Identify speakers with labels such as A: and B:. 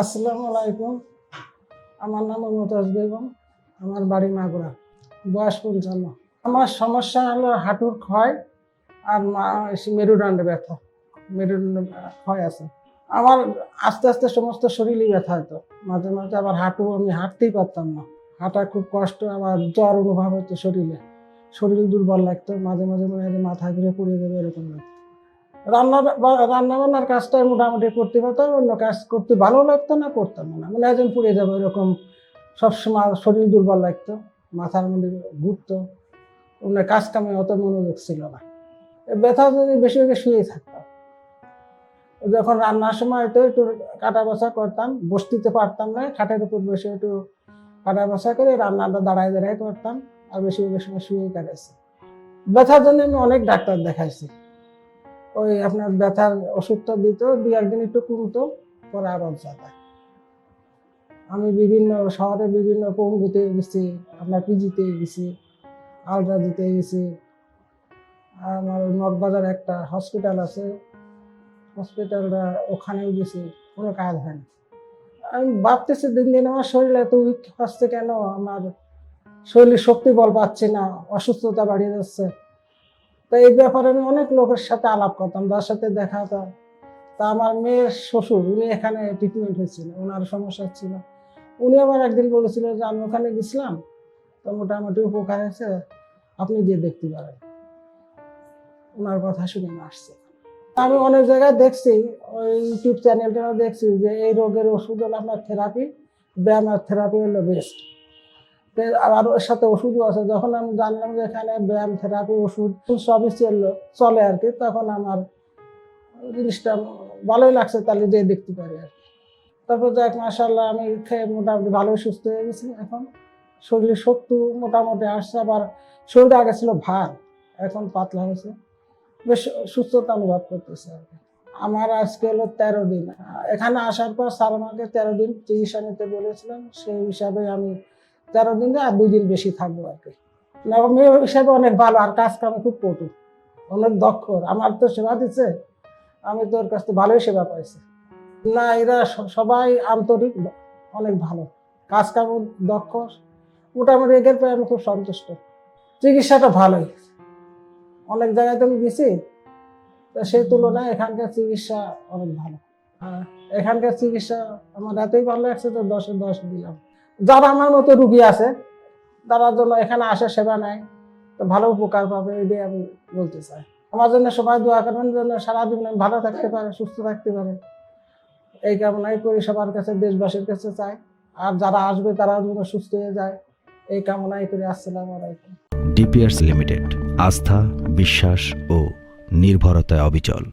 A: আসসালামু আলাইকুম। আমার নাম মমতাজ বেগম, আমার বাড়ি মাগুরা, বয়স পঞ্চান্ন। আমার সমস্যা হলো হাঁটুর ক্ষয় আর মেরুদণ্ডে ব্যথা, মেরুদণ্ড ক্ষয় আছে। আমার আস্তে আস্তে সমস্ত শরীরই ব্যথা হতো মাঝে মাঝে আবার হাঁটু আমি হাঁটতেই পারতাম না। হাঁটা খুব কষ্ট, আবার জ্বর অনুভব হতো শরীরে। শরীর দুর্বল লাগতো, মাঝে মাঝে মনে হয় মাথা ঘুরে পড়ে যাবে, এরকম লাগতো। রান্না রান্না বান্নার কাজটা মোটামুটি করতে পারতাম অন্য কাজ করতে ভালো লাগতো না, করতাম না। মানে একজন পুড়ে যাব এরকম সবসময় শরীর দুর্বল লাগতো, মাথার মধ্যে ঘুরতো। অন্য কাজ কামে অত মনোযোগ ছিল না। ব্যথা যদি বেশি বেশি শুয়েই থাকতাম। যখন রান্নার সময় তো একটু কাটা বসা করতাম, বসতিতে পারতাম না, খাটের উপর বসে একটু কাটা বসা করে রান্নাটা দাঁড়ায় দাঁড়ায় করতাম, আর বেশি বেশি সময় শুয়েই কাটাইছি। ব্যথার জন্য আমি অনেক ডাক্তার দেখাইছি। ওই আপনার ব্যথার ওষুধটা দিত দু একদিন একটু কমতো, পরে আবার যাতা আমি বিভিন্ন শহরে বিভিন্ন পঙ্গুতে গেছি আপনার পিজিতে গেছি, আলট্রা দিতে গেছি। আমার মগবাজার একটা হসপিটাল আছে, হসপিটালটা ওখানেও গেছি, কোনো কাজ হয় না। আমি ভাবতেছি দিন দিন আমার শরীর এত উইক হচ্ছে কেন? আমার শরীরে শক্তি বল পাচ্ছি না, অসুস্থতা বাড়িয়ে যাচ্ছে। তো এই ব্যাপারে আমি অনেক লোকের সাথে আলাপ করতাম, যার সাথে দেখা হতো। তা আমার মেয়ের শ্বশুর, উনি এখানে ট্রিটমেন্ট হয়েছিল, ওনার সমস্যা ছিল। উনি আবার একদিন বলেছিল যে, আমি ওখানে গেছিলাম, তো মোটামুটি উপকার হয়েছে, আপনি গিয়ে দেখতে পারেন। ওনার কথা শুনে আসছে। আমি অনেক জায়গায় দেখছি, ওই ইউটিউব চ্যানেলটা দেখছি যে, এই রোগের ওষুধ হলো আপনার থেরাপি ব্যায়াম আর থেরাপি হলো বেস্ট আবার ওর সাথে ওষুধও আছে। যখন আমি জানলাম যে এখানে ব্যায়াম থেরাপি ওষুধ সবই চলল চলে আর কি, তখন আমার জিনিসটা ভালোই লাগছে তাহলে যে দেখতে পারি আর কি। তারপর যাক মাসাল্লাহ আমি খেয়ে মোটামুটি ভালোই সুস্থ হয়ে গেছি এখন। শরীরে শক্তি মোটামুটি আসছে, আবার শরীরটা আগে ছিল ভার, এখন পাতলা হয়েছে। বেশ সুস্থতা অনুভব করতেছে আর কি। আমার আজকে হলো তেরো দিন। এখানে আসার পর স্যার আমাকে তেরো দিন চিকিৎসা নিতে বলেছিলাম সেই হিসাবে আমি তেরো দিন আর দুই দিন বেশি থাকব আর কি। মেয়ে হিসাবে অনেক ভালো আর কাজ কামে খুব পটু অনেক দক্ষ, আমার তো সেবা দিচ্ছে আমি তোর কাছ থেকে ভালোই সেবা পাইছি। না, এরা সবাই আন্তরিক, অনেক ভালো কাজ কাম দক্ষ, মোটামুটি এদের পেয়ে আমি খুব সন্তুষ্ট। চিকিৎসাটা ভালোই, অনেক জায়গায় তো আমি গেছি, তো সেই তুলনায় এখানকার চিকিৎসা অনেক ভালো। এখানকার চিকিৎসা আমার এতই ভালো লাগছে তো দশে দশ দিলাম। যারা আমার মতো রুগী আছে, তারা জন্য এখানে আসে সেবা নেয়, তো ভালো উপকার পাবে এটাই আমি বলতে চাই। আমার জন্য সবাই দোয়া করবেন যেন সারা জীবন ভালো থাকতে পারে, সুস্থ থাকতে পারে। এই কামনাই করি সবার কাছে, দেশবাসীর কাছে চাই। আর যারা আসবে তারা যেন সুস্থ হয়ে যায়। এই কামনাই করি। আসসালামু আলাইকুম।
B: ডিপিয়ার্স লিমিটেড, আস্থা, বিশ্বাস ও নির্ভরতায় অবিচল।